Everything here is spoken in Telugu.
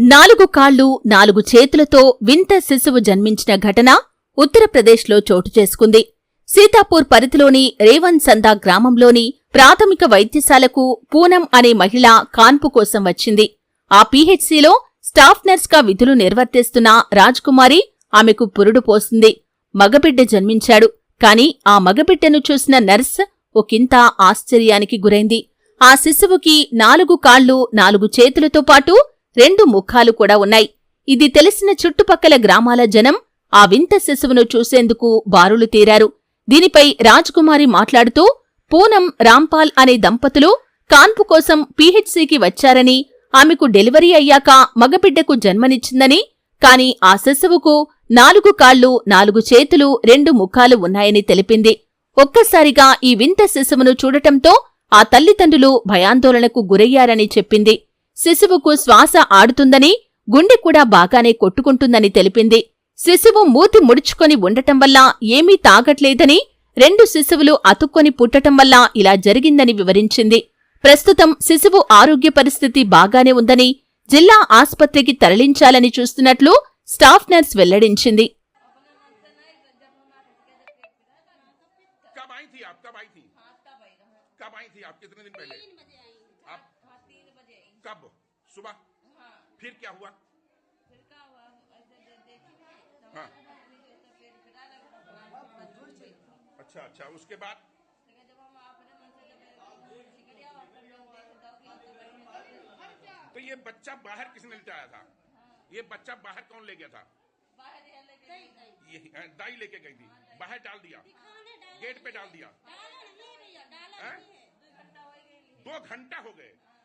నాలుగు కాళ్ళు నాలుగు చేతులతో వింత శిశువు జన్మించిన ఘటన ఉత్తరప్రదేశ్లో చోటు చేసుకుంది. సీతాపూర్ పరిధిలోని రేవన్ సందా గ్రామంలోని ప్రాథమిక వైద్యశాలకు పూనం అనే మహిళ కాన్పు కోసం వచ్చింది. ఆ పీహెచ్సీలో స్టాఫ్ నర్స్గా విధులు నిర్వర్తిస్తున్న రాజ్కుమారి ఆమెకు పురుడు పోస్తుంది. మగబిడ్డ జన్మించాడు. కాని ఆ మగబిడ్డను చూసిన నర్స్ ఒకంత ఆశ్చర్యానికి గురైంది. ఆ శిశువుకి నాలుగు కాళ్ళు నాలుగు చేతులతో పాటు రెండు ముఖాలు కూడా ఉన్నాయి. ఇది తెలిసిన చుట్టుపక్కల గ్రామాల జనం ఆ వింత శిశువును చూసేందుకు బారులు తీరారు. దీనిపై రాజ్కుమారి మాట్లాడుతూ పూనం రాంపాల్ అనే దంపతులు కాన్పు కోసం పీహెచ్సీకి వచ్చారని ఆమెకు డెలివరీ అయ్యాక మగబిడ్డకు జన్మనిచ్చిందని కాని ఆ శిశువుకు నాలుగు కాళ్ళు నాలుగు చేతులు రెండు ముఖాలు ఉన్నాయని తెలిపింది. ఒక్కసారిగా ఈ వింత శిశువును చూడటంతో ఆ తల్లిదండ్రులు భయాందోళనకు గురయ్యారని చెప్పింది. శిశువుకు శ్వాస ఆడుతుందని గుండె కూడా బాగానే కొట్టుకుంటుందని తెలిపింది శిశువు మూతి ముడుచుకొని ఉండటం వల్ల ఏమీ తాగట్లేదని రెండు శిశువులు అతుక్కొని పుట్టటం వల్ల ఇలా జరిగిందని వివరించింది ప్రస్తుతం శిశువు ఆరోగ్య పరిస్థితి బాగానే ఉందని జిల్లా ఆస్పత్రికి తరలించాలని చూస్తున్నట్లు స్టాఫ్ నర్స్ వెల్లడించింది कब आई थी आप कब आई थी कब आई थी आप कितने दिन पहले आप कब? सुबह। फिर क्या हुआ? हाँ। अच्छा अच्छा। उसके बाद? तो ये बच्चा बाहर किसने लेटाया था? ये बच्चा बाहर कौन ले गया था? ये दाई लेके गई थी। बाहर डाल दिया। गेट पे डाल दिया। हैं? दो घंटा हो गए।